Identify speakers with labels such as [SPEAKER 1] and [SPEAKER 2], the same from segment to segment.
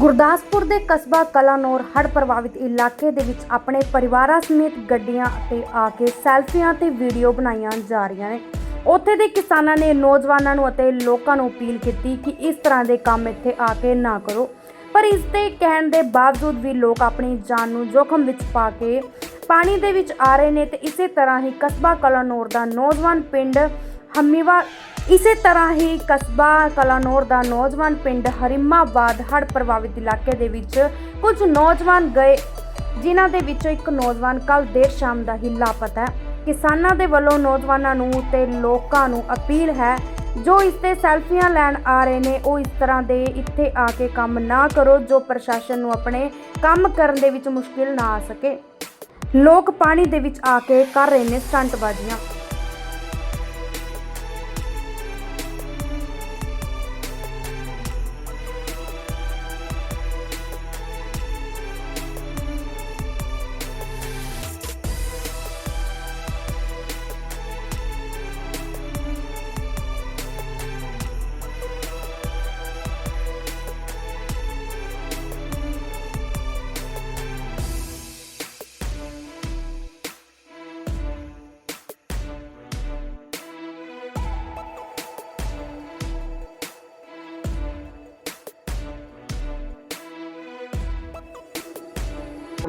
[SPEAKER 1] ਗੁਰਦਾਸਪੁਰ ਦੇ ਕਸਬਾ ਕਲਾਨੌਰ ਹੜ੍ਹ ਪ੍ਰਭਾਵਿਤ ਇਲਾਕੇ ਦੇ ਵਿੱਚ ਆਪਣੇ ਪਰਿਵਾਰਾਂ ਸਮੇਤ ਗੱਡੀਆਂ ਤੇ ਆ ਕੇ ਸੈਲਫੀਆਂ ਤੇ ਵੀਡੀਓ ਬਣਾਈਆਂ ਜਾ ਰਹੀਆਂ ਨੇ। ਉੱਥੇ ਦੇ ਕਿਸਾਨਾਂ ਨੇ ਨੌਜਵਾਨਾਂ ਨੂੰ ਅਤੇ ਲੋਕਾਂ ਨੂੰ ਅਪੀਲ ਕੀਤੀ ਕਿ ਇਸ ਤਰ੍ਹਾਂ ਦੇ ਕੰਮ ਇੱਥੇ ਆ ਕੇ ਨਾ ਕਰੋ। ਪਰ ਇਸ ਦੇ ਕਹਿਣ ਦੇ ਬਾਵਜੂਦ ਵੀ ਲੋਕ ਆਪਣੀ ਜਾਨ ਨੂੰ ਜੋਖਮ ਵਿੱਚ ਪਾ ਕੇ ਪਾਣੀ ਦੇ ਵਿੱਚ ਆ ਰਹੇ ਨੇ ਤੇ ਇਸੇ ਤਰ੍ਹਾਂ ਹੀ ਕਸਬਾ ਕਲਾਨੌਰ ਦਾ ਨੌਜਵਾਨ ਪਿੰਡ ਹਮੀਵਾ ਇਸੇ ਤਰ੍ਹਾਂ ਹੀ ਕਸਬਾ ਕਲਾਨੌਰ ਦਾ ਨੌਜਵਾਨ ਪਿੰਡ ਹਰਿਮਾਬਾਦ ਹੜ੍ਹ ਪ੍ਰਭਾਵਿਤ ਇਲਾਕੇ ਦੇ ਵਿੱਚ ਕੁਝ ਨੌਜਵਾਨ ਗਏ, ਜਿਨ੍ਹਾਂ ਦੇ ਵਿੱਚੋਂ ਇੱਕ ਨੌਜਵਾਨ ਕੱਲ ਦੇਰ ਸ਼ਾਮ ਦਾ ਹੀ ਲਾਪਤਾ ਹੈ। ਕਿਸਾਨਾਂ ਦੇ ਵੱਲੋਂ ਨੌਜਵਾਨਾਂ ਨੂੰ ਤੇ ਲੋਕਾਂ ਨੂੰ ਅਪੀਲ ਹੈ, ਜੋ ਇਸ ਤੇ ਸੈਲਫੀਆਂ ਲੈਣ ਆ ਰਹੇ ਨੇ, ਉਹ ਇਸ ਤਰ੍ਹਾਂ ਦੇ ਇੱਥੇ ਆ ਕੇ ਕੰਮ ਨਾ ਕਰੋ, ਜੋ ਪ੍ਰਸ਼ਾਸਨ ਨੂੰ ਆਪਣੇ ਕੰਮ ਕਰਨ ਦੇ ਵਿੱਚ ਮੁਸ਼ਕਿਲ ਨਾ ਆ ਸਕੇ। ਲੋਕ ਪਾਣੀ ਦੇ ਵਿੱਚ ਆ ਕੇ ਕਰ ਰਹੇ ਨੇ ਸਟੰਟਬਾਜ਼ੀਆਂ।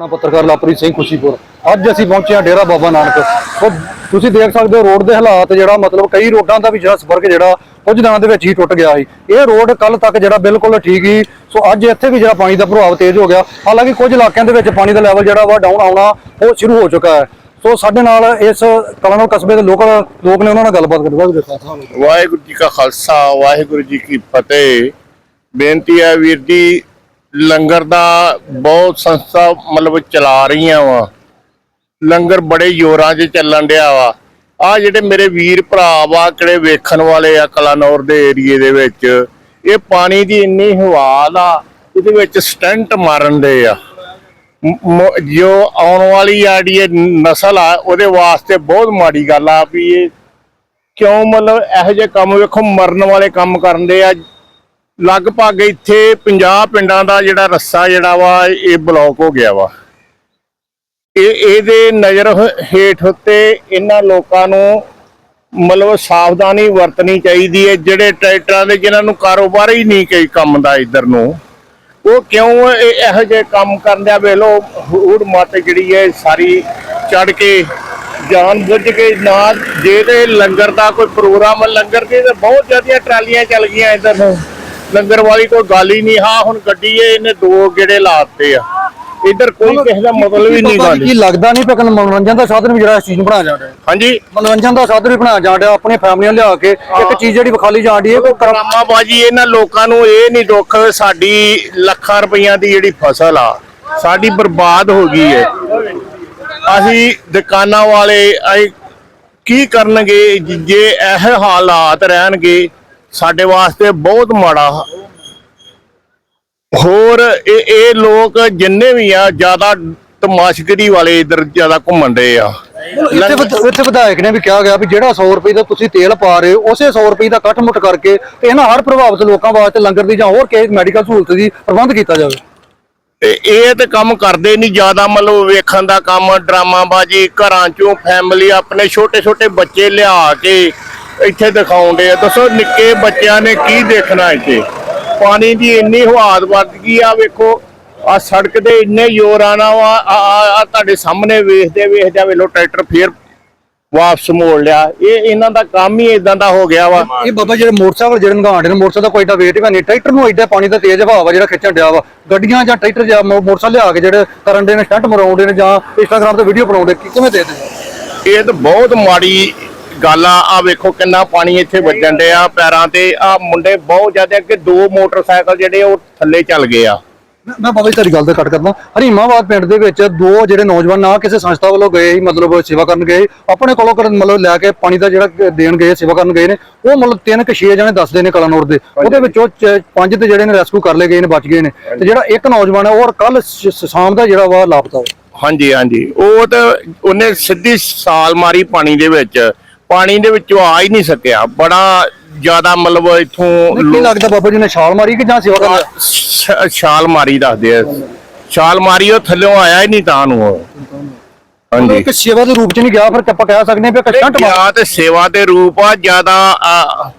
[SPEAKER 2] ਆਪਣਾ ਪੱਤਰਕਾਰ ਲਵਪ੍ਰੀਤ ਸਿੰਘ ਖੁਸ਼ੀਪੁਰ। ਅੱਜ ਅਸੀਂ ਪਹੁੰਚੇ ਹਾਂ ਡੇਰਾ ਬਾਬਾ ਨਾਨਕ। ਸੋ ਤੁਸੀਂ ਦੇਖ ਸਕਦੇ ਹੋ ਰੋਡ ਦੇ ਹਾਲਾਤ ਜਿਹੜਾ ਮਤਲਬ ਕਈ ਰੋਡਾਂ ਦਾ ਵੀ ਜਿਹੜਾ ਸੰਪਰਕ ਜਿਹੜਾ ਕੁਝ ਦਿਨਾਂ ਦੇ ਵਿੱਚ ਹੀ ਟੁੱਟ ਗਿਆ ਸੀ। ਇਹ ਰੋਡ ਕੱਲ ਤੱਕ ਜਿਹੜਾ ਬਿਲਕੁਲ ਠੀਕ ਹੀ ਸੋ ਅੱਜ ਇੱਥੇ ਵੀ ਜਿਹੜਾ ਪਾਣੀ ਦਾ ਪ੍ਰਭਾਵ ਤੇਜ਼ ਹੋ ਗਿਆ। ਹਾਲਾਂਕਿ ਕੁਝ ਇਲਾਕਿਆਂ ਦੇ ਵਿੱਚ ਪਾਣੀ ਦਾ ਲੈਵਲ ਜਿਹੜਾ ਵਾ ਡਾਊਨ ਆਉਣਾ ਉਹ ਸ਼ੁਰੂ ਹੋ ਚੁੱਕਾ ਹੈ। ਸੋ ਸਾਡੇ ਨਾਲ ਇਸ ਕਲਾਨੌਰ ਕਸਬੇ ਦੇ ਲੋਕਲ ਲੋਕ ਨੇ ਉਹਨਾਂ ਨਾਲ ਗੱਲਬਾਤ ਕਰਦੇ
[SPEAKER 3] ਵਾਹਿਗੁਰੂ ਜੀ ਕਾ ਖਾਲਸਾ, ਵਾਹਿਗੁਰੂ ਜੀ ਕੀ ਫਤਿਹ। ਬੇਨਤੀ ਹੈ ਵੀਰ ਜੀ ਲੰਗਰ ਦਾ ਬਹੁਤ ਸੰਸਥਾ ਮਤਲਬ ਚਲਾ ਰਹੀਆਂ ਵਾ। ਲੰਗਰ ਬੜੇ ਜ਼ੋਰਾਂ 'ਚ ਚੱਲਣ ਡਿਆ ਵਾ। ਆ ਜਿਹੜੇ ਮੇਰੇ ਵੀਰ ਭਰਾ ਵਾ, ਕਿਹੜੇ ਵੇਖਣ ਵਾਲੇ ਆ ਕਲਾਨੌਰ ਦੇ ਏਰੀਏ ਦੇ ਵਿੱਚ, ਇਹ ਪਾਣੀ ਦੀ ਇੰਨੀ ਹਵਾਲ ਆ, ਇਹਦੇ ਵਿੱਚ ਸਟੈਂਟ ਮਾਰਨ ਦੇ ਆ। ਜੋ ਆਉਣ ਵਾਲੀ ਆ ਜਿਹੜੀ ਨਸਲ ਆ, ਉਹਦੇ ਵਾਸਤੇ ਬਹੁਤ ਮਾੜੀ ਗੱਲ ਆ ਵੀ ਇਹ ਕਿਉਂ ਮਤਲਬ ਇਹੋ ਜਿਹੇ ਕੰਮ ਵੇਖੋ, ਮਰਨ ਵਾਲੇ ਕੰਮ ਕਰਨ ਦੇ ਆ ਲਗਭਗ ਇੱਥੇ 50 ਪਿੰਡਾਂ ਦਾ ਜਿਹੜਾ ਰੱਸਾ ਜਿਹੜਾ ਵਾ, ਇਹ ਬਲੌਕ ਹੋ ਗਿਆ ਵਾ। ਇਹ, ਇਹਦੇ ਨਜ਼ਰ ਹੇਠ ਉੱਤੇ ਇਹਨਾਂ ਲੋਕਾਂ ਨੂੰ ਮਤਲਬ ਸਾਵਧਾਨੀ ਵਰਤਣੀ ਚਾਹੀਦੀ ਹੈ, ਜਿਹੜੇ ਟਰੈਕਟਰਾਂ ਦੇ ਜਿਨ੍ਹਾਂ ਨੂੰ ਕਾਰੋਬਾਰ ਹੀ ਨਹੀਂ ਕੋਈ ਕੰਮ ਦਾ ਇੱਧਰ ਨੂੰ। ਉਹ ਕਿਉਂ ਇਹ- ਇਹੋ ਜਿਹੇ ਕੰਮ ਕਰਨ ਦਿਆ? ਵੇਖ ਲੋ ਹੂੜ ਮੱਤ ਜਿਹੜੀ ਹੈ, ਸਾਰੀ ਚੜ ਕੇ ਜਾਣ ਬੁੱਝ ਕੇ ਨਾ, ਜੇ ਤੇ ਲੰਗਰ ਦਾ ਕੋਈ ਪ੍ਰੋਗਰਾਮ ਲੰਗਰ ਦੀ ਬਹੁਤ ਜ਼ਿਆਦੀਆਂ ਟਰਾਲੀਆਂ ਚੱਲ ਗਈਆਂ ਇੱਧਰ ਨੂੰ। ਲੰਗਰ ਵਾਲੀ ਕੋਈ ਗੱਲ ਹੀ ਨਹੀਂ ਹਾਂ ਹੁਣ ਗੱਡੀ ਇਹ ਇਹਨੇ ਦੋ ਗੇੜੇ ਲਾਤੇ ਆ। ਇੱਧਰ ਕੋਈ ਕਿਸੇ ਦਾ ਮਤਲਬ ਹੀ ਨਹੀਂ ਗੱਲ।
[SPEAKER 2] ਕੀ ਲੱਗਦਾ ਨਹੀਂ ਕਿ ਮਨੋਰੰਜਨ ਦਾ ਸਾਧਨ ਵੀ ਜਿਹੜਾ ਇਸ ਚੀਜ਼ ਨੂੰ ਬਣਾਇਆ ਜਾ ਰਿਹਾ। ਹੈ
[SPEAKER 3] ਹਾਂਜੀ।
[SPEAKER 2] ਮਨੋਰੰਜਨ ਦਾ ਸਾਧਨ ਵੀ ਬਣਾਇਆ ਜਾ ਰਿਹਾ ਆਪਣੀਆਂ ਫੈਮਲੀਆਂ ਲਿਆ ਕੇ ਇੱਕ ਚੀਜ਼ ਜਿਹੜੀ ਵਿਖਾਲੀ ਜਾਂਦੀ ਹੈ ਕੋਈ ਕਰਮ
[SPEAKER 3] ਬਾਜੀ ਇਹਨਾਂ ਲੋਕਾਂ ਨੂੰ ਇਹ ਨਹੀਂ ਦੁੱਖ ਸਾਡੀ ਲੱਖਾਂ ਰੁਪਈਆਂ ਦੀ ਜਿਹੜੀ ਫਸਲ ਆ ਸਾਡੀ ਬਰਬਾਦ ਹੋ ਗਈ ਹੈ। ਅਸੀਂ ਦੁਕਾਨਾਂ ਵਾਲੇ ਅਸੀਂ ਕੀ ਕਰਨਗੇ ਜੇ ਇਹ ਹਾਲਾਤ ਰਹਿਣਗੇ ਸਾਡੇ ਵਾਸਤੇ ਬਹੁਤ ਮਾੜਾ ਹੋਰ ਇਹ ਇਹ ਲੋਕ ਜਿੰਨੇ ਵੀ ਆ ਜ਼ਿਆਦਾ ਤਮਾਸ਼ਗਰੀ ਵਾਲੇ ਇਧਰ ਜ਼ਿਆਦਾ ਘੁੰਮਣ ਦੇ ਆ।
[SPEAKER 2] ਇੱਥੇ ਵਿਧ- ਇੱਥੇ ਵਿਧਾਇਕ ਨੇ ਵੀ ਕਿਹਾ ਗਿਆ ਵੀ ਜਿਹੜਾ 100 ਰੁਪਏ ਦਾ ਤੁਸੀਂ ਤੇਲ ਪਾ ਰਹੇ ਹੋ ਉਸੇ 100 ਰੁਪਏ ਦਾ ਕੱਟ-ਮੁੱਟ ਕਰਕੇ ਤੇ ਇਹਨਾਂ ਹਰ ਪ੍ਰਭਾਵਿਤ ਲੋਕਾਂ ਵਾਸਤੇ ਲੰਗਰ ਦੀ ਜਾਂ ਹੋਰ ਕਿਸੇ ਮੈਡੀਕਲ ਸਹੂਲਤ ਦੀ ਪ੍ਰਬੰਧ ਕੀਤਾ ਜਾਵੇ।
[SPEAKER 3] ਤੇ ਇਹ ਤੇ ਕੰਮ ਕਰਦੇ ਨਹੀਂ ਜ਼ਿਆਦਾ ਮਤਲਬ ਵੇਖਣ ਦਾ ਕੰਮ ਡਰਾਮਾ ਬਾਜੀ ਘਰਾਂ ਚੋਂ ਫੈਮਿਲੀ ਆਪਣੇ ਛੋਟੇ ਛੋਟੇ ਬੱਚੇ ਲਿਆ ਕੇ ਇੱਥੇ ਦਿਖਾਉਂਦੇ ਆ। ਦੱਸੋ ਨਿੱਕੇ ਬੱਚਿਆਂ ਨੇ ਕੀ ਦੇਖਣਾ ਇੱਥੇ? ਪਾਣੀ ਦੀ ਇੰਨੀ ਹਵਾਦ ਵੱਧ ਗਈ ਆ ਵੇਖੋ ਆ ਸੜਕ ਤੇ ਇੰਨੇ ਜ਼ੋਰ ਆਣਾ ਵਾ ਆ ਤੁਹਾਡੇ ਸਾਹਮਣੇ ਵੇਖਦੇ ਵੇਖਦੇ ਵੇਲੋ ਟਰੈਕਟਰ ਫੇਰ ਵਾਪਸ ਮੋੜ ਲਿਆ। ਇਹ ਇਹਨਾਂ ਦਾ ਕੰਮ ਹੀ ਇਦਾਂ ਦਾ ਹੋ ਗਿਆ ਵਾ।
[SPEAKER 2] ਇਹ ਬਾਬਾ ਜਿਹੜੇ ਮੋਟਰਸਾਈਕਲ ਜਿਹੜੇ ਨਗਾਂਡੇ ਨੇ ਮੋਟਰਸਾਈਕਲ ਦਾ ਕੋਈ ਏਡਾ ਵੇਟ ਹੀ ਨਹੀਂ। ਟਰੈਕਟਰ ਨੂੰ ਏਡਾ ਪਾਣੀ ਦਾ ਤੇਜ਼ ਹਵਾ ਵਾ ਜਿਹੜਾ ਖਿੱਚਣ ਡਿਆ ਵਾ। ਗੱਡੀਆਂ ਜਾਂ ਟਰੈਕਟਰ ਜਾਂ ਮੋਟਰਸਾਈਕਲ ਲਿਆ ਕੇ ਜਿਹੜੇ ਕਰਨ ਦੇ ਨੇ ਸਟੰਟ ਮਰਾਉਂਦੇ ਨੇ ਜਾਂ ਇੰਸਟਾਗ੍ਰਾਮ ਤੇ ਵੀਡੀਓ ਬਣਾਉਂਦੇ ਕਿਵੇਂ ਦੇ ਦੇ
[SPEAKER 3] ਇਹ ਤਾਂ ਬਹੁਤ ਮਾੜੀ ਗੱਲ ਆ ਆ ਵੇਖੋ ਕਿੰਨਾ ਪਾਣੀ ਇੱਥੇ ਵੱਜਣ ਡਿਆ ਪੈਰਾਂ ਤੇ। ਆ ਮੁੰਡੇ ਬਹੁਤ ਜ਼ਿਆਦਾ ਅੱਗੇ ਦੋ ਮੋਟਰਸਾਈਕਲ ਜਿਹੜੇ ਉਹ ਥੱਲੇ ਚੱਲ ਗਏ ਆ।
[SPEAKER 2] ਮੈਂ ਮੈਂ ਬਾਬਾ ਜੀ ਤੁਹਾਡੀ ਗੱਲ ਤੇ ਕੱਟ ਕਰਦਾ। ਹਰੀਮਾਬਾਦ ਪਿੰਡ ਦੇ ਵਿੱਚ ਦੋ ਜਿਹੜੇ ਨੌਜਵਾਨ ਨਾ ਕਿਸੇ ਸੰਸਥਾ ਵੱਲੋਂ ਗਏ ਸੀ ਮਤਲਬ ਸੇਵਾ ਕਰਨ ਗਏ ਆਪਣੇ ਕੋਲੋਂ ਕਰਨ ਮਤਲਬ ਲੈ ਕੇ ਪਾਣੀ ਦਾ ਜਿਹੜਾ ਦੇਣ ਗਏ ਸੇਵਾ ਕਰਨ ਗਏ ਨੇ। ਉਹ ਮਤਲਬ ਤਿੰਨ ਕਿ ਛੇ ਜਣੇ ਦੱਸਦੇ ਨੇ ਕਲਾਨੌਰ ਦੇ। ਉਹਦੇ ਵਿੱਚੋਂ ਚ- ਪੰਜ ਤੇ ਜਿਹੜੇ ਨੇ ਰੈਸਕਿਊ ਕਰ ਲਏ ਗਏ ਨੇ ਬਚ ਗਏ ਨੇ। ਤੇ ਜਿਹੜਾ ਇੱਕ ਨੌਜਵਾਨ ਹੈ ਉਹ ਕੱਲ ਸ਼ਾਮ ਦਾ ਜਿਹੜਾ ਵਾ ਲਾਪਤਾ।
[SPEAKER 3] ਹਾਂਜੀ ਹਾਂਜੀ। ਉਹ ਤਾਂ ਉਹਨੇ ਸਿੱਧੀ ਸਾਲ ਮਾਰੀ ਪਾਣੀ ਦੇ ਵਿੱਚ। ਪਾਣੀ ਦੇ ਵਿੱਚੋਂ ਆ ਹੀ ਨਹੀਂ ਸਕਿਆ। ਬੜਾ ਜ਼ਿਆਦਾ ਮਤਲਬ ਇਥੋਂ
[SPEAKER 2] ਕੀ ਲੱਗਦਾ ਬਾਬਾ ਜੀ ਨੇ ਛਾਲ ਮਾਰੀ ਕਿ ਜਾਂ ਸੇਵਾ ਕਰਨ
[SPEAKER 3] ਛਾਲ ਮਾਰੀ ਦੱਸਦੇ ਆ। ਛਾਲ ਮਾਰੀ ਉਹ ਥੱਲਿਓਂ ਆਇਆ ਹੀ ਨਹੀਂ ਤਾਂ ਨੂੰ ਉਹ। ਹਾਂਜੀ।
[SPEAKER 2] ਇੱਕ ਸੇਵਾ ਦੇ ਰੂਪ ਚ ਨਹੀਂ ਗਿਆ ਫਿਰ ਆਪਾਂ ਕਹਿ ਸਕਦੇ ਹਾਂ ਵੀ ਸਟੰਟ ਮਾਰ
[SPEAKER 3] ਜਾਂ ਤੇ ਸੇਵਾ ਦੇ ਰੂਪ ਆ ਜ਼ਿਆਦਾ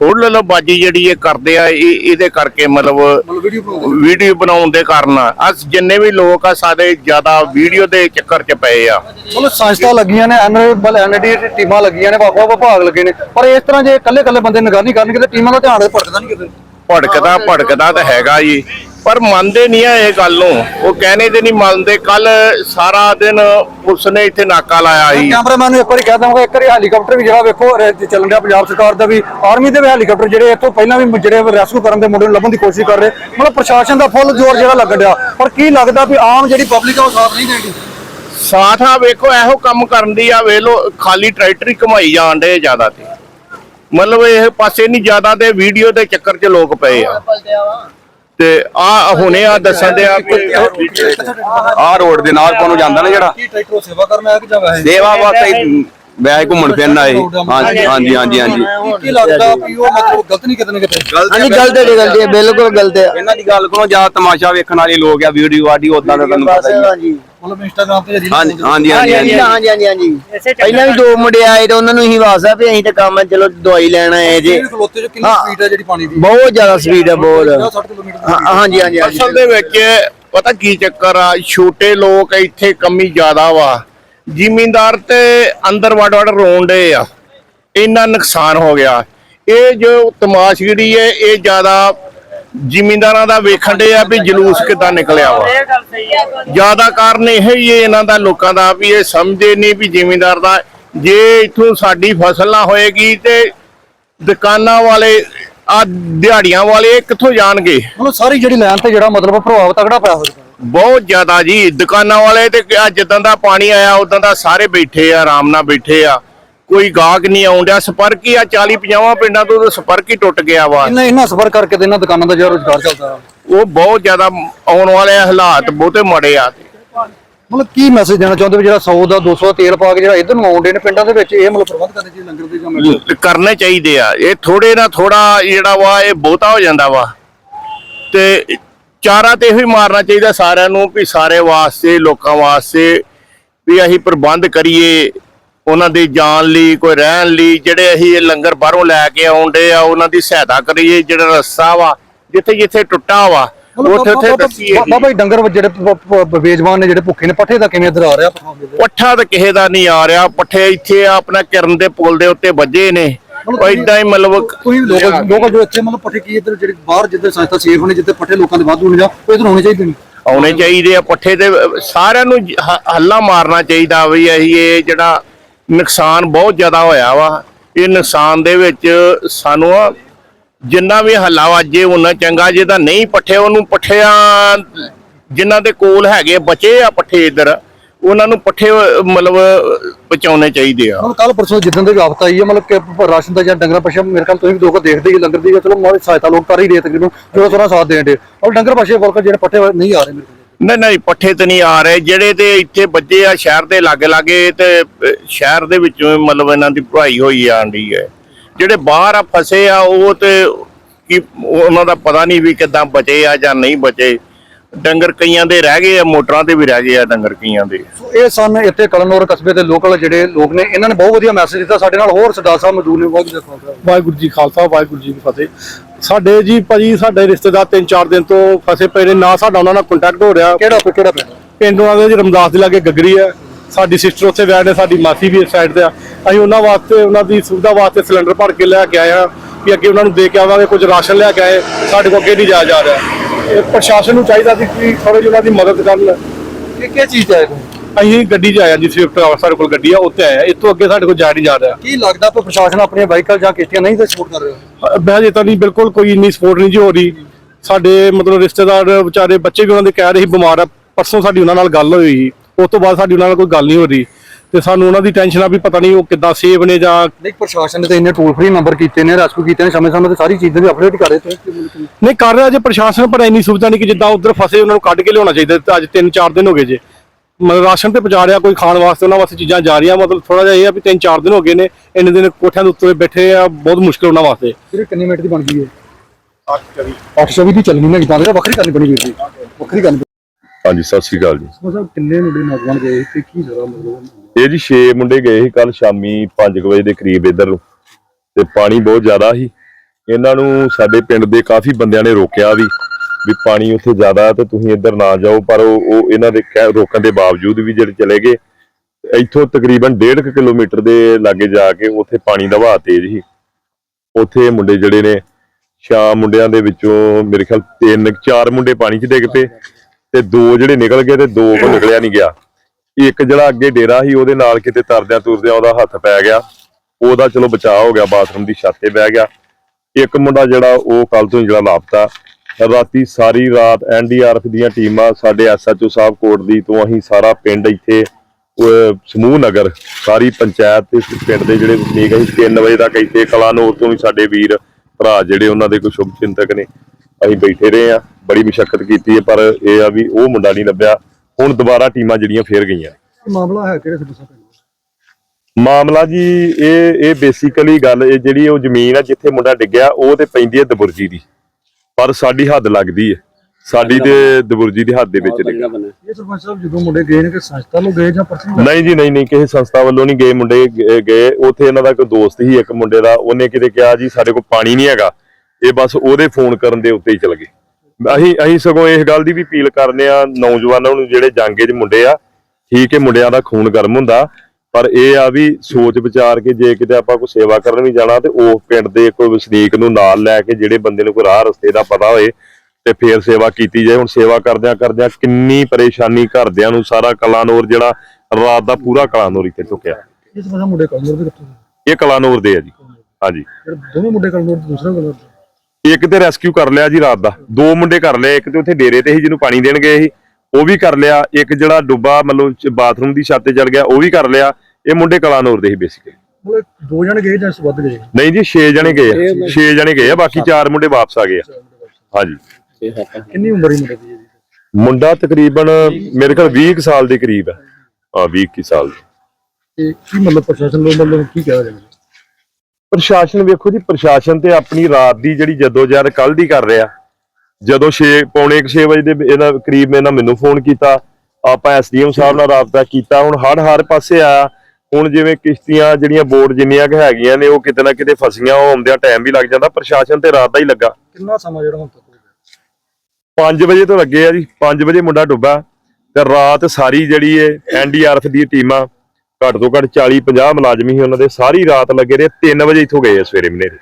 [SPEAKER 3] ਹੁੱਲ ਬਾਜੀ ਜਿਹੜੀ ਇਹ ਕਰਦੇ ਆ ਇਹ ਇਹਦੇ ਕਰਕੇ ਮਤਲਬ
[SPEAKER 2] ਵੀਡੀਓ
[SPEAKER 3] ਬਣਾਉਣ ਦੇ ਕਾਰਨ ਅਸ ਜਿੰਨੇ ਵੀ ਲੋਕ ਆ ਸਾਡੇ ਜ਼ਿਆਦਾ ਵੀਡੀਓ ਦੇ ਚੱਕਰ 'ਚ ਪਏ ਆ।
[SPEAKER 2] ਚਲੋ ਸੰਸਥਾ ਲੱਗੀਆਂ ਨੇ ਐਨਰੇਬਲ ਐਨਡੀ ਟੀਮਾਂ ਲੱਗੀਆਂ ਨੇ ਵੱਖ ਵੱਖ ਵਿਭਾਗ ਲੱਗੇ ਨੇ। ਪਰ ਇਸ ਤਰ੍ਹਾਂ ਜੇ ਇਕੱਲੇ ਇਕੱਲੇ ਬੰਦੇ ਨਿਗਰਾਨੀ ਕਰਨਗੇ ਤੇ ਟੀਮਾਂ ਦਾ ਧਿਆਨ ਭਟਕਦਾ ਨਹੀਂ ਕਿਤੇ।
[SPEAKER 3] ਭੜਕਦਾ ਭੜਕਦਾ ਤਾਂ ਹੈਗਾ ਜੀ। ਪਰ ਮੰਨਦੇ ਨਹੀਂ ਆ ਇਹ ਗੱਲ ਨੂੰ। ਉਹ ਕਹਿੰਦੇ ਤੇ ਨਹੀਂ ਮੰਨਦੇ। ਕੱਲ ਸਾਰਾ ਦਿਨ ਪੁਲਿਸ ਨੇ ਇੱਥੇ ਨਾਕਾ ਲਾਇਆ ਸੀ।
[SPEAKER 2] ਕੈਮਰਾਮੈਨ ਨੂੰ ਇੱਕ ਵਾਰੀ ਕਹਿ ਦਵਾਂਗਾ ਇੱਕ ਵਾਰੀ ਹੈਲੀਕਾਪਟਰ ਵੀ ਜਿਹੜਾ ਵੇਖੋ ਚੱਲਣ ਰਿਹਾ ਪੰਜਾਬ ਸਰਕਾਰ ਦਾ ਵੀ। ਆਰਮੀ ਦੇ ਵੀ ਹੈਲੀਕਾਪਟਰ ਜਿਹੜੇ ਇੱਥੋਂ ਪਹਿਲਾਂ ਵੀ ਜਿਹੜੇ ਰੈਸਕਿਊ ਕਰਨ ਦੇ ਮੁੰਡੇ ਨੂੰ ਲੱਭਣ ਦੀ ਕੋਸ਼ਿਸ਼ ਕਰ ਰਹੇ। ਮਤਲਬ ਪ੍ਰਸ਼ਾਸਨ ਦਾ ਫੁੱਲ ਜ਼ੋਰ ਜਿਹੜਾ ਲੱਗਣ ਡਿਆ। ਪਰ ਕੀ ਲੱਗਦਾ ਵੀ ਆਮ ਜਿਹੜੀ ਪਬਲਿਕ ਆ ਉਹ ਸਾਥ ਨਹੀਂ ਦੇਗੀ
[SPEAKER 3] ਸਾਥ ਆ ਵੇਖੋ ਇਹੋ ਕੰਮ ਕਰਨ ਦੀ ਆ ਵੇਖ ਲੋ ਖਾਲੀ ਟਰੈਕਟਰ ਹੀ ਘਮਾਈ ਜਾਣ ਦੇ ਜ਼ਿਆਦਾ ਤੇ। ਮਤਲਬ ਇਹ ਪਾਸੇ ਨਹੀਂ ਜ਼ਿਆਦਾ ਤੇ ਵੀਡੀਓ ਦੇ ਚੱਕਰ 'ਚ ਲੋਕ ਪਏ ਆ। ਤੇ ਆ ਹੁਣੇ ਆ ਦੱਸਣ ਦੇ ਆ ਕਿ
[SPEAKER 4] ਆਹ ਰੋਡ ਦੇ ਨਾਲ ਕੋਲ ਜਾਂਦਾ ਨਾ ਜਿਹੜਾ।
[SPEAKER 2] ਕੀ ਟਰੈਕਟਰ ਸੇਵਾ ਕਰਨ ਆਇਆ ਕਿ ਜਾਂ ਵੈਸੇ?
[SPEAKER 4] ਸੇਵਾ ਵਾਸਤੇ ਵੈਸੇ ਘੁੰਮਣ ਫਿਰਨ ਆਏ ਹਾਂਜੀ ਹਾਂਜੀ ਹਾਂਜੀ ਹਾਂਜੀ।
[SPEAKER 2] ਕੀ ਲੱਗਦਾ ਵੀ ਉਹ ਮਤਲਬ ਗਲਤ ਨਹੀਂ ਕਿਤੇ ਨਾ ਕਿਤੇ।
[SPEAKER 5] ਹਾਂਜੀ ਗਲਤ ਹੈ ਜੀ, ਗਲਤ ਹੈ ਬਿਲਕੁਲ ਗਲਤ ਹੈ।
[SPEAKER 4] ਇਹਨਾਂ ਦੀ ਗੱਲ ਕੋਲੋਂ ਜ਼ਿਆਦਾ ਤਮਾਸ਼ਾ ਵੇਖਣ ਵਾਲੇ ਲੋਕ ਆ ਵੀਡੀਓ ਆਡੀ ਉਦਾਂ ਦਾ ਤੁਹਾਨੂੰ ਪਤਾ ਹੀ ਹੈ।
[SPEAKER 5] ਹਾਂਜੀ।
[SPEAKER 2] ਮਤਲਬ ਇੰਸਟਾਗ੍ਰਾਮ ਤੇ ਰੀਲ
[SPEAKER 4] ਹਾਂਜੀ ਹਾਂਜੀ
[SPEAKER 5] ਹਾਂਜੀ
[SPEAKER 4] ਹਾਂਜੀ
[SPEAKER 5] ਹਾਂਜੀ। ਹਾਂਜੀ ਹਾਂਜੀ ਪਹਿਲਾਂ ਵੀ ਦੋ ਮੁੰਡੇ ਆਏ ਤੇ ਉਹਨਾਂ ਨੂੰ ਹੀ ਵਾਸਾ ਵੀ ਅਸੀਂ ਤਾਂ ਕੰਮ ਹੈ, ਚਲੋ ਦਵਾਈ ਲੈਣ ਆਏ ਜੇ।
[SPEAKER 2] ਖਲੋਤੇ ਜੋ ਕਿੰਨੀ
[SPEAKER 5] ਹਾਂ।
[SPEAKER 2] ਸਪੀਡ ਹੈ ਜਿਹੜੀ ਪਾਣੀ ਦੀ।
[SPEAKER 5] ਬਹੁਤ ਜ਼ਿਆਦਾ ਸਪੀਡ ਹੈ ਬਹੁਤ।
[SPEAKER 2] 60 ਕਿਲੋਮੀਟਰ
[SPEAKER 5] ਹਾਂ, ਹਾਂਜੀ ਹਾਂਜੀ ਹਾਂਜੀ।
[SPEAKER 3] ਅਸਲ ਦੇ ਵਿੱਚ ਪਤਾ ਕੀ ਚੱਕਰ ਆ ਛੋਟੇ ਲੋਕ ਇੱਥੇ ਕਮੀ ਜ਼ਿਆਦਾ ਵਾ। ਜ਼ਿਮੀਂਦਾਰ ਤੇ ਅੰਦਰ ਵੜ ਵੜ ਰੋਣ ਆ। ਇੰਨਾ ਨੁਕਸਾਨ ਹੋ ਗਿਆ। ਇਹ ਜੋ ਤਮਾਸ਼ਗੀਰੀ ਹੈ, ਇਹ ਜ਼ਿਆਦਾ ਜ਼ਿਮੀਂਦਾਰਾਂ ਦਾ ਵੇਖਣ ਡੇ ਆ ਵੀ ਜਲੂਸ ਕਿਦਾਂ ਨਿਕਲਿਆ ਵਾ। ਜ਼ਿਆਦਾ ਕਾਰਨ ਇਹ ਹੀ ਹੈ ਇਹਨਾਂ ਦਾ, ਲੋਕਾਂ ਦਾ ਵੀ ਇਹ ਸਮਝੇ ਨਹੀਂ ਵੀ ਜ਼ਿਮੀਂਦਾਰ ਦਾ ਜੇ ਇਥੋਂ ਸਾਡੀ ਫਸਲ ਨਾ ਹੋਏਗੀ ਤੇ ਦੁਕਾਨਾਂ ਵਾਲੇ ਆ ਦਿਹਾੜੀਆਂ ਵਾਲੇ ਇਹ ਕਿੱਥੋਂ ਜਾਣਗੇ?
[SPEAKER 2] ਮਤਲਬ ਸਾਰੀ ਜਿਹੜੀ ਲੈਣ ਤੇ ਜਿਹੜਾ ਮਤਲਬ ਪ੍ਰਭਾਵ ਤਗੜਾ ਪਿਆ ਹੋਇਆ।
[SPEAKER 3] ਬਹੁਤ ਜ਼ਿਆਦਾ ਜੀ ਦੁਕਾਨਾਂ ਵਾਲੇ ਤੇ ਜਿੱਦਾਂ ਦਾ ਪਾਣੀ ਆਇਆ ਉਦਾਂ ਦਾ ਸਾਰੇ ਬੈਠੇ ਆ ਆਰਾਮ ਨਾਲ ਬੈਠੇ ਆ। ਕੋਈ ਗਾਹਕ ਨਹੀਂ ਆਉਂਦਿਆ ਸੰਪਰਕ ਹੀ ਆ 40 50 ਪਿੰਡਾਂ ਤੋਂ ਸੰਪਰਕ ਹੀ ਟੁੱਟ ਗਿਆ ਵਾ।
[SPEAKER 2] ਇਹਨਾਂ ਇਹਨਾਂ ਸਫਰ ਕਰਕੇ ਤੇ ਇਹਨਾਂ ਦੁਕਾਨਾਂ ਦਾ ਜਿਹੜਾ ਰੋਜ਼ਗਾਰ ਚੱਲਦਾ
[SPEAKER 3] ਉਹ ਬਹੁਤ ਜ਼ਿਆਦਾ ਆਉਣ ਵਾਲੇ ਹਾਲਾਤ ਬਹੁਤੇ ਮਾੜੇ ਆ।
[SPEAKER 2] ਮਤਲਬ ਕੀ ਮੈਸੇਜ ਦੇਣਾ ਚਾਹੁੰਦੇ ਵੀ ਜਿਹੜਾ 100 ਦਾ 200 ਦਾ ਤੇਲ ਪਾ ਕੇ ਜਿਹੜਾ ਇਧਰ ਨੂੰ ਆਉਂਦੇ ਨੇ ਪਿੰਡਾਂ ਦੇ ਵਿੱਚ ਇਹ ਮਤਲਬ ਪ੍ਰਬੰਧ ਕਰਨੇ ਚਾਹੀਦੇ ਲੰਗਰ ਦੇ ਜਾਂ
[SPEAKER 3] ਤੇ ਕਰਨੇ ਚਾਹੀਦੇ ਆ। ਇਹ ਥੋੜੇ ਨਾ ਥੋੜਾ ਜਿਹੜਾ ਵਾ ਇਹ ਬਹੁਤਾ ਹੋ ਜਾਂਦਾ ਵਾ। ਤੇ ਚਾਰਾ ਤੇ ਇਹੋ ਹੀ ਮਾਰਨਾ ਚਾਹੀਦਾ ਸਾਰਿਆਂ ਨੂੰ ਵੀ ਸਾਰੇ ਵਾਸਤੇ ਲੋਕਾਂ ਵਾਸਤੇ ਵੀ ਅਸੀਂ ਪ੍ਰਬੰਧ ਕਰੀਏ ਉਹਨਾਂ ਦੀ ਜਾਣ ਲਈ ਕੋਈ ਰਹਿਣ ਲਈ ਜਿਹੜੇ ਅਸੀਂ ਇਹ ਲੰਗਰ ਬਾਹਰੋਂ ਲੈ ਕੇ ਆਉਂਦੇ ਆ ਉਹਨਾਂ ਦੀ ਸਹਾਇਤਾ ਕਰੀਏ ਜਿਹੜਾ ਰਸਤਾ ਵਾ ਜਿੱਥੇ ਜਿੱਥੇ ਟੁੱਟਾ ਵਾ ਉੱਥੇ ਉੱਥੇ ਦੱਸੀਏ।
[SPEAKER 2] ਬਾਬਾ ਜੀ ਡੰਗਰ ਜਿਹੜੇ ਬੇਜਵਾਨ ਨੇ ਜਿਹੜੇ ਭੁੱਖੇ ਨੇ ਪੱਠੇ ਦਾ ਕਿਵੇਂ ਇਧਰ ਆ ਰਿਹਾ?
[SPEAKER 3] ਪੱਠਾ ਤਾਂ ਕਿਸੇ ਦਾ ਨਹੀਂ ਆ ਰਿਹਾ ਪੱਠੇ ਇੱਥੇ ਆਪਣਾ ਕਿਰਨ ਦੇ ਪੁਲ ਦੇ ਉੱਤੇ ਵੱਜੇ ਨੇ ਉਹ ਏਦਾਂ ਹੀ ਮਤਲਬ
[SPEAKER 2] ਕੋਈ ਲੋਕਲ ਲੋਕਲ ਜੋ ਇੱਥੇ ਮਤਲਬ ਪੱਠੇ ਕੀ ਇੱਧਰ ਜਿਹੜੇ ਬਾਹਰ ਜਿੱਧਰ ਸੰਸਥਾ ਸੇਫ ਨੇ ਜਿੱਥੇ ਪੱਠੇ ਲੋਕਾਂ ਦੇ ਵਾਧੂ ਨੇ ਜਾਂ ਉਹ ਇਧਰ ਹੋਣੇ ਚਾਹੀਦੇ ਨੇ?
[SPEAKER 3] ਆਉਣੇ ਚਾਹੀਦੇ ਆ ਪੱਠੇ ਤੇ ਸਾਰਿਆਂ ਨੂੰ ਹੱਲਾ ਮਾਰਨਾ ਚਾਹੀਦਾ ਵੀ ਅਸੀਂ ਇਹ ਜਿਹੜਾ ਨੁਕਸਾਨ ਬਹੁਤ ਜ਼ਿਆਦਾ ਹੋਇਆ ਵਾ। ਇਹ ਨੁਕਸਾਨ ਦੇ ਵਿੱਚ ਸਾਨੂੰ ਜਿੰਨਾ ਵੀ ਹੱਲਾ ਵਾਜੇ ਉਹਨਾਂ ਚੰਗਾ ਜੇ ਤਾਂ ਨਹੀਂ ਪੱਠੇ ਉਹਨੂੰ ਪੱਠਿਆਂ ਜਿਨ੍ਹਾਂ ਦੇ ਕੋਲ ਹੈਗੇ ਬਚੇ ਆ ਪੱਠੇ ਇੱਧਰ। ਉਹਨਾਂ ਨੂੰ ਪੱਠੇ ਮਤਲਬ ਪਹੁੰਚਾਉਣੇ ਚਾਹੀਦੇ ਆ।
[SPEAKER 2] ਮਤਲਬ ਕੱਲ ਪਰਸੋਂ ਜਿੱਦਣ ਦੇ ਆਫਤ ਆਈ ਹੈ ਮਤਲਬ ਕਿ ਰਾਸ਼ਨ ਦਾ ਜਾਂ ਡੰਗਰ ਪਸ਼ਾ ਮੇਰੇ ਖਿਆਲ ਤੁਸੀਂ ਵੀ ਦੋ ਕੋ ਦੇਖਦੇ ਹੀ ਲੰਗਰ ਦੀ ਚਲੋ ਮਾੜੀ ਸਹਾਇਤਾ ਲੋਕ ਕਰ ਹੀ ਰਹੇ ਤਕਰੀਬਨ ਜੋ ਥੋੜਾ ਸਾਥ ਦੇਣ ਦੇ। ਔਰ ਡੰਗਰ ਪਸ਼ੇ ਵਰਕਰ ਜਿਹੜੇ ਪੱਠੇ ਨਹੀਂ ਆ ਰਹੇ ਮੇਰੇ ਕੋਲ।
[SPEAKER 3] ਨਹੀਂ ਨਹੀਂ ਪੱਠੇ ਤੇ ਨਹੀਂ ਆ ਰਹੇ। ਜਿਹੜੇ ਤੇ ਇੱਥੇ ਬੱਜੇ ਆ ਸ਼ਹਿਰ ਦੇ ਲਾਗੇ ਲਾਗੇ ਤੇ ਸ਼ਹਿਰ ਦੇ ਵਿੱਚੋਂ ਮਤਲਬ ਇਹਨਾਂ ਦੀ ਭਰਾਈ ਹੋਈ ਆਂਦੀ ਹੈ। ਜਿਹੜੇ ਬਾਹਰ ਆ ਫਸੇ ਆ ਉਹ ਤੇ ਕੀ ਉਹਨਾਂ ਦਾ ਪਤਾ ਨਹੀਂ ਵੀ ਕਿਦਾਂ ਬਚੇ ਆ ਜਾਂ ਨਹੀਂ ਬਚੇ। ਡੰਗਰ ਕਈਆਂ ਦੇ ਰਹਿ ਗਏ ਆ ਮੋਟਰਾਂ ਤੇ ਵੀ ਰਹਿ ਗਏ ਆ ਡੰਗਰ ਕਈਆਂ ਦੇ।
[SPEAKER 2] ਸੋ ਇਹ ਸਨ ਇੱਥੇ ਕਲਨੌਰ ਕਸਬੇ ਦੇ ਲੋਕਲ ਜਿਹੜੇ ਲੋਕ ਨੇ ਇਹਨਾਂ ਨੇ ਬਹੁਤ ਵਧੀਆ ਮੈਸੇਜ ਦਿੱਤਾ ਸਾਡੇ ਨਾਲ ਹੋਰ ਸਰਦਾਰ ਸਾਹਿਬ ਮੌਜੂਦ ਨੇ ਬਹੁਤ ਵਧੀਆ
[SPEAKER 6] ਵਾਹਿਗੁਰੂ ਜੀ ਖਾਲਸਾ ਵਾਹਿਗੁਰੂ ਜੀ ਕੀ ਫਤਿਹ। ਸਾਡੇ ਜੀ ਭਾਜੀ ਸਾਡੇ ਰਿਸ਼ਤੇਦਾਰ ਤਿੰਨ ਚਾਰ ਦਿਨ ਤੋਂ ਫਸੇ ਪਏ ਨੇ ਨਾ ਸਾਡਾ ਉਹਨਾਂ ਨਾਲ ਕੰਟੈਕਟ ਹੋ ਰਿਹਾ।
[SPEAKER 2] ਕਿਹੜਾ ਕਿਹੜਾ ਪਿੰਡ?
[SPEAKER 6] ਪਿੰਡ ਉਹਨਾਂ ਦੇ ਜੀ ਰਮਦਾਸ ਦੇ ਲਾਗੇ ਗੱਗਰੀ ਹੈ ਸਾਡੀ ਸਿਸਟਰ ਉੱਥੇ ਵਿਆਹ ਨੇ ਸਾਡੀ ਮਾਸੀ ਵੀ ਇਸ ਸਾਈਡ ਤੇ ਆ। ਅਸੀਂ ਉਹਨਾਂ ਵਾਸਤੇ ਉਹਨਾਂ ਦੀ ਸੁਵਿਧਾ ਵਾਸਤੇ ਸਿਲੰਡਰ ਭਰ ਕੇ ਲੈ ਕੇ ਆਏ ਹਾਂ ਕਿ ਅੱਗੇ ਉਹਨਾਂ ਨੂੰ ਦੇ ਕੇ ਆਵਾਂਗੇ ਕੁਝ ਰਾਸ਼ਨ ਲੈ ਕੇ ਆਏ। ਸਾਡੇ ਕੋਲ ਅੱਗੇ ਨਹੀਂ ਜਾਇਆ ਜਾ ਰਿਹਾ। ਪ੍ਰਸ਼ਾਸਨ ਨੂੰ ਚਾਹੀਦਾ ਸੀ ਕਿ ਥੋੜੀ ਜਿਹੀ ਉਹਨਾਂ ਦੀ ਮਦਦ ਕਰਨ।
[SPEAKER 2] ਕੀ ਕੀ ਚੀਜ਼ ਹੈ
[SPEAKER 6] ਅਸੀਂ ਗੱਡੀ 'ਚ ਆਇਆ ਜੀ ਸਵਿਫਟ ਸਾਡੇ ਕੋਲ ਗੱਡੀ ਆ ਉੱਤੇ ਆਇਆ ਇਸ ਤੋਂ ਅੱਗੇ ਸਾਡੇ ਕੋਲ ਨਹੀਂ ਜਾ ਰਿਹਾ
[SPEAKER 2] ਕੀ ਲੱਗਦਾ ਕਿ ਪ੍ਰਸ਼ਾਸਨ ਆਪਣੀਆਂ ਬਾਈਕਾਂ ਜਾਂ ਕਿਸ਼ਤੀਆਂ ਨਹੀਂ ਤੇ ਸਪੋਰਟ ਕਰ ਰਿਹਾ?
[SPEAKER 6] ਮੈਂ ਜੇ ਤਾਂ ਨਹੀਂ ਬਿਲਕੁਲ ਕੋਈ ਇੰਨੀ ਸਪੋਰਟ ਨਹੀਂ ਜੀ ਹੋ ਰਹੀ। ਸਾਡੇ ਮਤਲਬ ਰਿਸ਼ਤੇਦਾਰ ਵਿਚਾਰੇ ਬੱਚੇ ਵੀ ਉਹਨਾਂ ਦੇ ਕਹਿ ਰਹੇ ਸੀ ਬਿਮਾਰ ਆ। ਪਰਸੋਂ ਸਾਡੀ ਉਹਨਾਂ ਨਾਲ ਗੱਲ ਹੋਈ ਸੀ। ਉਸ ਤੋਂ ਬਾਅਦ ਸਾਡੀ ਉਹਨਾਂ ਨਾਲ ਕੋਈ ਗੱਲ ਨਹੀਂ ਹੋ ਰਹੀ। ਤੇ ਸਾਨੂੰ ਉਹਨਾਂ ਦੀ ਟੈਨਸ਼ਨ ਆ ਵੀ ਪਤਾ ਨਹੀਂ ਉਹ ਕਿੱਦਾਂ ਸੇਵ ਨੇ ਜਾਂ
[SPEAKER 2] ਨਹੀਂ ਪ੍ਰਸ਼ਾਸਨ ਨੇ ਤਾਂ ਇੰਨੇ ਟੋਲ ਫ੍ਰੀ ਨੰਬਰ ਕੀਤੇ ਨੇ ਰੈਸਕਿਊ ਕੀਤੇ ਨੇ ਸਮੇਂ ਸਮੇਂ ਤੇ ਸਾਰੀ ਚੀਜ਼ਾਂ ਦੀ ਅਪਡੇਟ ਕਰ ਰਹੇ ਤੇ
[SPEAKER 6] ਨਹੀਂ ਕਰ ਰਿਹਾ ਜੇ ਪ੍ਰਸ਼ਾਸਨ ਪਰ ਇੰਨੀ ਸੁਵਿਧਾ ਨਹੀਂ ਕਿ ਜਿੱਦਾਂ ਉਧਰ ਫਸੇ ਉਹਨਾਂ ਨੂੰ ਕੱਢ ਕੇ ਲਿਆਉਣਾ ਚਾਹੀਦਾ ਤੇ ਅੱਜ 3-4 ਦਿਨ ਹੋ ਗਏ ਜੇ। ਮਤਲਬ ਰਾਸ਼ਨ ਤੇ ਪਹੁੰਚਾ ਰਿਹਾ ਕੋਈ ਖਾਣ ਵਾਸਤੇ ਉਹਨਾਂ ਵਾਸਤੇ ਚੀਜ਼ਾਂ ਜਾ ਰਹੀਆਂ ਮਤਲਬ ਥੋੜਾ ਜਿਹਾ ਇਹ ਆ ਵੀ ਤਿੰਨ ਚਾਰ ਦਿਨ ਹੋ ਗਏ ਨੇ ਇੰਨੇ ਦਿਨ ਕੋਠਿਆਂ ਦੇ ਉੱਤੇ ਬੈਠੇ ਆ ਬਹੁਤ ਮੁਸ਼ਕਲ ਉਹਨਾਂ ਵਾਸਤੇ।
[SPEAKER 2] ਫਿਰ ਕਿੰਨੇ ਮਿੰਟ ਦੀ ਬਣ ਗਈ ਹੈ? 824 824 ਦੀ ਚੱਲਣੀ ਨਾ ਕਿਤਾ ਵੱਖਰੀ ਕਰਨੀ ਪਣੀ ਵੀਰ ਜੀ। ਵੱਖਰੀ ਕਰਨੀ
[SPEAKER 7] ਹਾਂਜੀ ਸਤਿ ਸ਼੍ਰੀ ਅਕਾਲ ਜੀ।
[SPEAKER 2] ਮਤਲਬ ਕਿੰਨੇ ਮੁੰਡੇ ਨੌਜਵਾਨ ਗਏ ਤੇ ਕੀ ਜਰਾ ਮਤਲਬ
[SPEAKER 7] ਇਹ ਜੀ 6 ਮੁੰਡੇ ਗਏ ਸੀ ਕੱਲ ਸ਼ਾਮੀ 5 ਵਜੇ ਦੇ ਕਰੀਬ ਇੱਧਰ ਨੂੰ। ਤੇ ਪਾਣੀ ਬਹੁਤ ਜ਼ਿਆਦਾ ਸੀ। ਇਹਨਾਂ ਨੂੰ ਸਾਡੇ ਪਿੰਡ ਦੇ ਕਾਫੀ ਬੰਦਿਆਂ ਨੇ ਰੋਕਿਆ ਵੀ ਵੀ ਪਾਣੀ ਉੱਥੇ ਜ਼ਿਆਦਾ ਤੇ ਤੁਸੀਂ ਇੱਧਰ ਨਾ ਜਾਓ। ਪਰ ਉਹ ਉਹ ਇਹਨਾਂ ਦੇ ਰੋਕਣ ਦੇ ਬਾਵਜੂਦ ਵੀ ਜਿਹੜੇ ਚਲੇ ਗਏ ਇੱਥੋਂ ਤਕਰੀਬਨ 1.5 ਕਿਲੋਮੀਟਰ ਦੇ ਲਾਗੇ ਜਾ ਕੇ ਉੱਥੇ ਪਾਣੀ ਦਾ ਵਹਾਅ ਤੇਜ਼ ਸੀ। ਉੱਥੇ ਮੁੰਡੇ ਜਿਹੜੇ ਨੇ ਸ਼ਾਮ ਮੁੰਡਿਆਂ ਦੇ ਵਿੱਚੋਂ ਮੇਰੇ ਖਿਆਲ ਤਿੰਨ ਚਾਰ ਮੁੰਡੇ ਪਾਣੀ 'ਚ ਡਿੱਗ ਪਏ। ਤੇ ਦੋ ਜਿਹੜੇ ਨਿਕਲ ਗਏ ਤੇ ਦੋ ਕੋ ਨਿਕਲਿਆ ਨਹੀਂ ਗਿਆ। ਇੱਕ ਜਿਹੜਾ ਅੱਗੇ ਡੇਰਾ ਸੀ, ਉਹਦੇ ਨਾਲ ਕਿਤੇ ਤਰਦਿਆਂ ਤੁਰਦਿਆਂ ਉਹਦਾ ਹੱਥ ਪੈ ਗਿਆ। ਉਹਦਾ ਚਲੋ ਬਚਾਅ ਹੋ ਗਿਆ, ਬਾਥਰੂਮ ਦੀ ਛੱਤ ਤੇ ਬਹਿ ਗਿਆ। ਇੱਕ ਮੁੰਡਾ ਜਿਹੜਾ, ਉਹ ਕੱਲ ਤੋਂ ਜਿਹੜਾ ਲਾਪਤਾ। ਰਾਤੀ ਸਾਰੀ ਰਾਤ ਐਨਡੀਆਰਐਫ ਦੀਆਂ ਟੀਮਾਂ ਸਾਡੇ ਐਸਐਚਓ ਸਾਹਿਬ ਕੋਟ ਦੀ ਤੋਂ ਅਸੀਂ ਸਾਰਾ ਪਿੰਡ ਇੱਥੇ ਸਮੂਹ ਨਗਰ, ਸਾਰੀ ਪੰਚਾਇਤ ਤੇ ਪਿੰਡ ਦੇ ਜਿਹੜੇ ਵਸਨੀਕ ਅਸੀਂ 3 ਵਜੇ ਤੱਕ ਇੱਥੇ ਕਲਾਨੌਰ ਤੋਂ ਵੀ ਸਾਡੇ ਵੀਰ, ਭਰਾ ਜਿਹੜੇ ਉਹਨਾਂ ਦੇ ਕੋਈ ਸ਼ੁਭ ਚਿੰਤਕ ਨੇ। ਅਸੀਂ ਬੈਠੇ ਰਹੇ ਆ ਬੜੀ ਮੁਸ਼ਕਲ ਕੀਤੀ ਹੈ ਪਰ ਇਹ ਆ ਵੀ ਉਹ ਮੁੰਡਾ ਨਹੀਂ ਲੱਭਿਆ। ਹੁਣ ਦੁਬਾਰਾ ਟੀਮਾਂ ਜਿਹੜੀਆਂ ਫੇਰ ਗਈਆਂ
[SPEAKER 2] ਮਾਮਲਾ ਹੈ ਕਿਹੜੇ ਪਿੰਡ
[SPEAKER 7] ਮਾਮਲਾ ਜੀ ਇਹ ਇਹ ਬੇਸਿਕਲੀ ਗੱਲ ਇਹ ਜਿਹੜੀ ਉਹ ਜ਼ਮੀਨ ਆ ਜਿੱਥੇ ਮੁੰਡਾ ਡਿੱਗਿਆ ਉਹ ਤੇ ਪੈਂਦੀ ਹੈ ਦਬੁਰਜੀ ਦੀ। ਪਰ ਸਾਡੀ ਹੱਦ ਲੱਗਦੀ ਹੈ। ਸਾਡੀ ਤੇ ਦਬੁਰਜੀ ਦੀ ਹੱਦ ਦੇ ਵਿੱਚ ਡਿੱਗਾ
[SPEAKER 2] ਇਹ ਸਰਪੰਚ ਸਾਹਿਬ ਜਦੋਂ ਮੁੰਡੇ ਗਏ ਨੇ ਕਿ ਸੰਸਥਾ ਨੂੰ ਗਏ ਜਾਂ ਪਰਸਨਲ?
[SPEAKER 7] ਨਹੀਂ ਜੀ ਨਹੀਂ ਨਹੀਂ ਕਿਸੇ ਸੰਸਥਾ ਵੱਲੋਂ ਨਹੀਂ ਗਏ ਮੁੰਡੇ ਗਏ। ਉੱਥੇ ਇਹਨਾਂ ਦਾ ਇੱਕ ਦੋਸਤ ਸੀ ਇੱਕ ਮੁੰਡੇ ਦਾ। ਉਹਨੇ ਕਿਤੇ ਕਿਹਾ ਜੀ ਸਾਡੇ ਕੋਲ ਪਾਣੀ ਨਹੀਂ ਹੈਗਾ। ਇਹ ਬਸ ਉਹਦੇ ਫੋਨ ਕਰਨ ਦੇ ਉੱਤੇ ਹੀ ਚਲ ਗਏ। ਅਸੀਂ ਅਸੀਂ ਸਗੋਂ ਇਸ ਗੱਲ ਦੀ ਵੀ ਅਪੀਲ ਕਰਨੇ ਆ ਨੌਜਵਾਨਾਂ ਨੂੰ ਜਿਹੜੇ ਜਾਂਗੇ 'ਚ ਮੁੰਡੇ ਆ ਠੀਕ ਹੈ ਮੁੰਡਿਆਂ ਦਾ ਖੂਨ ਗਰਮ ਹੁੰਦਾ ਪਰ ਇਹ ਆ ਵੀ ਸੋਚ ਵਿਚਾਰ ਕੇ ਜੇ ਕਿਤੇ ਆਪਾਂ ਕੋਈ ਸੇਵਾ ਕਰਨ ਵੀ ਜਾਣਾ ਤੇ ਉਹ ਪਿੰਡ ਦੇ ਕੋਈ ਵਸਨੀਕ ਨੂੰ ਨਾਲ ਲੈ ਕੇ ਜਿਹੜੇ ਬੰਦੇ ਨੂੰ ਕੋਈ ਰਾਹ ਰਸਤੇ ਦਾ ਪਤਾ ਹੋਏ ਤੇ ਫੇਰ ਸੇਵਾ ਕੀਤੀ ਜਾਏ। ਹੁਣ ਸੇਵਾ ਕਰਦਿਆਂ ਕਰਦਿਆਂ ਕਿੰਨੀ ਪਰੇਸ਼ਾਨੀ ਘਰਦਿਆਂ ਨੂੰ ਸਾਰਾ ਕਲਾਨੌਰ ਜਿਹੜਾ ਰਾਤ ਦਾ ਪੂਰਾ ਕਲਾਨੌਰ ਇੱਥੇ ਚੁੱਕਿਆ
[SPEAKER 2] ਪਾਸੇ ਮੁੰਡੇ ਕਲਨੌਰ ਦੇ ਕਿੱਥੋਂ?
[SPEAKER 7] ਇਹ ਕਲਾਨੌਰ ਦੇ ਆ ਜੀ। ਹਾਂਜੀ।
[SPEAKER 2] ਦੋਵੇਂ ਮੁੰਡੇ ਕਲਨੌਰ ਦੂਸਰਾ ਕਲਨੌਰ।
[SPEAKER 7] ਇੱਕ ਤੇ ਰੈਸਕਿਊ ਕਰ ਲਿਆ ਜੀ ਰਾਤ ਦਾ। ਦੋ ਮੁੰਡੇ ਕਰ ਲਏ ਇੱਕ ਤੇ ਉੱਥੇ ਡੇਰੇ ਤੇ ਸੀ ਜਿਹਨੂੰ ਪਾਣੀ ਦੇਣ ਗਏ ਸੀ। ਉਹ ਵੀ ਕਰ ਲਿਆ ਇੱਕ ਜਿਹੜਾ ਡੁੱਬਾ ਮਤਲਬ ਬਾਥਰੂਮ ਦੀ ਛੱਤ ਤੇ ਚੜ ਗਿਆ ਉਹ ਵੀ ਕਰ ਲਿਆ। ਇਹ ਮੁੰਡੇ ਕਲਾਨੌਰ ਦੇ ਸੀ ਬੇਸਿਕਲੀ
[SPEAKER 2] ਮਤਲਬ ਦੋ ਜਣੇ ਗਏ ਜਾਂ ਇਸ ਵੱਧ ਗਏ?
[SPEAKER 7] ਨਹੀਂ ਜੀ 6 ਜਣੇ ਗਏ ਆ। 6 ਜਣੇ ਗਏ ਆ ਬਾਕੀ 4 ਮੁੰਡੇ ਵਾਪਸ ਆ ਗਏ ਆ। ਹਾਂਜੀ।
[SPEAKER 2] ਕਿੰਨੀ ਉਮਰ ਹੀ ਮੁੰਡੇ ਦੀ
[SPEAKER 7] ਮੁੰਡਾ ਤਕਰੀਬਨ ਮੇਰੇ ਖਿਆਲ 20 ਕੁ ਸਾਲ ਦੇ ਕਰੀਬ ਹੈ। ਹਾਂ 20 ਕੁ ਸਾਲ ਦੇ।
[SPEAKER 2] ਕੀ ਮਤਲਬ ਪ੍ਰਸ਼ਾਸਨ ਨੂੰ ਮਤਲਬ ਕੀ ਕਿਹਾ ਜਾਵੇ
[SPEAKER 7] ਪ੍ਰਸ਼ਾਸਨ ਵੇਖੋ ਜੀ ਪ੍ਰਸ਼ਾਸਨ ਤੇ ਆਪਣੀ ਰਾਤ ਦੀ ਜਿਹੜੀ ਜਦੋਜਹਿਦ ਕੱਲ ਦੀ ਕਰ ਰਿਹਾ। ਜਦੋਂ 6 ਪੌਣੇ 6 ਵਜੇ ਦੇ ਇਹਨਾਂ ਕਰੀਬ ਇਹਨਾਂ ਮੈਨੂੰ ਫੋਨ ਕੀਤਾ ਆਪਾਂ ਐਸਡੀਐਮ ਸਾਹਿਬ ਨਾਲ ਰਾਬਤਾ ਕੀਤਾ ਹੁਣ ਹਰ ਹਰ ਪਾਸੇ ਆਇਆ ਹੁਣ ਜਿਵੇਂ ਕਿਸ਼ਤੀਆਂ ਜਿਹੜੀਆਂ ਬੋਟ ਜਿੰਨੀਆਂ ਕੁ ਹੈਗੀਆਂ ਨੇ ਉਹ ਕਿਤੇ ਨਾ ਕਿਤੇ ਫਸੀਆਂ ਉਹ ਆਉਂਦਿਆਂ ਟਾਈਮ ਵੀ ਲੱਗ ਜਾਂਦਾ ਪ੍ਰਸ਼ਾਸਨ ਤੇ ਰਾਤ ਦਾ ਹੀ ਲੱਗਾ।
[SPEAKER 2] ਕਿੰਨਾ ਸਮਾਂ ਜਿਹੜਾ ਹੁਣ ਤੱਕ ਹੋ ਗਿਆ?
[SPEAKER 7] 5 ਵਜੇ ਤੋਂ ਲੱਗੇ ਆ ਜੀ 5 ਵਜੇ ਮੁੰਡਾ ਡੁੱਬਾ ਤੇ ਰਾਤ ਸਾਰੀ ਜਿਹੜੀ ਏ ਐਨਡੀਆਰਐਫ ਦੀ ਟੀਮਾਂ ਘੱਟ ਤੋਂ ਘੱਟ 40 50 ਮੁਲਾਜ਼ਮ ਹੀ ਉਹਨਾਂ ਦੇ ਸਾਰੀ ਰਾਤ ਲੱਗੇ ਰਹੇ 3 ਵਜੇ ਇੱਥੋਂ ਗਏ ਆ ਸਵੇਰੇ ਮਨੇਰੇ।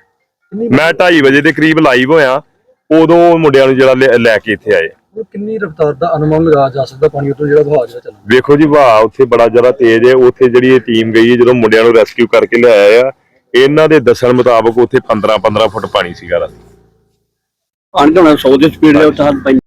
[SPEAKER 7] ਮੈਂ 2:30 ਵਜੇ ਦੇ ਕਰੀਬ ਲਾਈਵ ਹੋਇਆ ਉਦੋਂ ਮੁੰਡਿਆਂ ਨੂੰ ਜਿਹੜਾ ਲੈ- ਕੇ ਇੱਥੇ ਆਏ।
[SPEAKER 2] ਕਿੰਨੀ ਰਫ਼ਤਾਰ ਦਾ ਅਨੁਮਾਨ ਲਗਾਇਆ ਜਾ ਸਕਦਾ ਪਾਣੀ ਉਤੋਂ ਜਿਹੜਾ ਵਹਾਅ ਜਿਹੜਾ ਚੱਲਦਾ
[SPEAKER 7] ਵੇਖੋ ਜੀ ਵਾਹ ਉੱਥੇ ਬੜਾ ਜ਼ਿਆਦਾ ਤੇਜ਼ ਹੈ ਉੱਥੇ ਜਿਹੜੀ ਇਹ ਟੀਮ ਗਈ ਹੈ ਜਦੋਂ ਮੁੰਡਿਆਂ ਨੂੰ ਰੈਸਕਿਊ ਕਰਕੇ ਲਿਆਇਆ ਆ ਇਹਨਾਂ ਦੇ ਦੱਸਣ ਮੁਤਾਬਕ ਉੱਥੇ 15 15 ਫੁੱਟ ਪਾਣੀ ਸੀਗਾ ਰਾਤੀ।
[SPEAKER 4] ਪਾਣੀ ਤਾਂ 100 ਦੀ ਸਪੀਡ ਦੇ ਉੱਤੇ